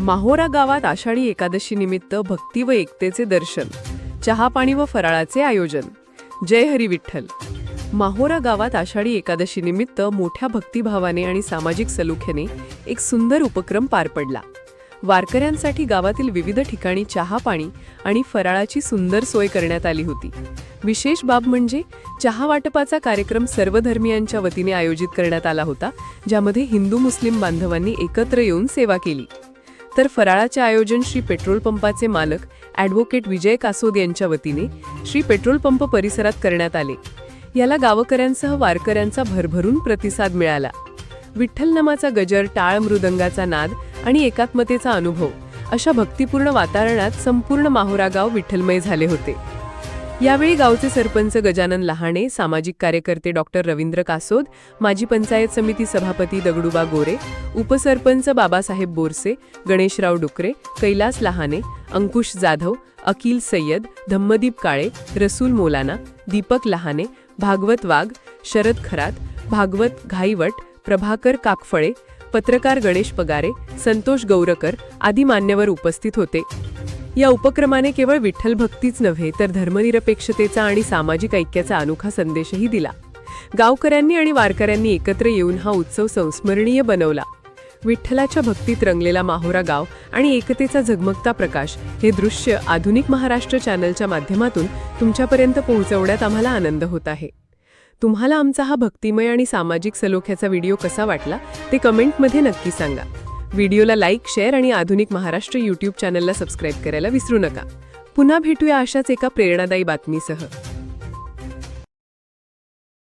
माहोरा गावात आषाढी एकादशी निमित्त भक्ती व एकतेचे दर्शन चहापाणी व फराळाचे आयोजन. जय हरी विठ्ठल. माहोरा गावात आषाढी एकादशी निमित्त मोठ्या भक्तिभावाने आणि सामाजिक सलुख्याने एक सुंदर उपक्रम पार पडला. वारकऱ्यांसाठी गावातील विविध ठिकाणी चहा पाणी आणि फराळाची सुंदर सोय करण्यात आली होती. विशेष बाब म्हणजे चहा वाटपाचा कार्यक्रम सर्व धर्मियांच्या वतीने आयोजित करण्यात आला होता ज्यामध्ये हिंदू मुस्लिम बांधवांनी एकत्र येऊन सेवा केली. तर फराळाचे आयोजन श्री पेट्रोल पंपाचे मालक ॲडव्होकेट विजय कासोद यांच्या वतीने श्री पेट्रोल पंप परिसरात करण्यात आले. याला गावकऱ्यांसह वारकऱ्यांचा भरभरून प्रतिसाद मिळाला. विठ्ठल नामाचा गजर टाळ मृदंगाचा नाद आणि एकात्मतेचा अनुभव अशा भक्तिपूर्ण वातावरणात संपूर्ण माहुरा गाव विठ्ठलमय झाले होते. यावेळी गावचे सरपंच गजानन लहाणे सामाजिक कार्यकर्ते डॉक्टर रवींद्र कासोद माजी पंचायत समिती सभापती दगडूबा गोरे उपसरपंच बाबासाहेब बोरसे गणेशराव डुकरे कैलास लहाने अंकुश जाधव अकिल सय्यद धम्मदीप काळे रसूल मोलाना दीपक लहाने भागवत वाघ शरद खरात भागवत घाईवट प्रभाकर काकफळे पत्रकार गणेश पगारे संतोष गौरकर आदी मान्यवर उपस्थित होते. या उपक्रमाने केवळ विठ्ठल भक्तीच नव्हे तर धर्मनिरपेक्षतेचा आणि सामाजिक ऐक्याचा अनोखा संदेशही दिला. गावकऱ्यांनी आणि वारकऱ्यांनी एकत्र येऊन हा उत्सव संस्मरणीय बनवला. विठ्ठलाच्या भक्तीत रंगलेला माहोरा गाव आणि एकतेचा झगमगता प्रकाश हे दृश्य आधुनिक महाराष्ट्र चॅनलच्या माध्यमातून तुमच्यापर्यंत पोहोचवण्यात आम्हाला आनंद होत आहे. तुम्हाला आमचा हा भक्तिमय आणि सामाजिक सलोख्याचा व्हिडिओ कसा वाटला ते कमेंटमध्ये नक्की सांगा. व्हिडिओला लाईक शेअर आणि आधुनिक महाराष्ट्र यूट्यूब चॅनलला सबस्क्राईब करायला विसरू नका. पुन्हा भेटूया अशाच एका प्रेरणादायी बातमीसह.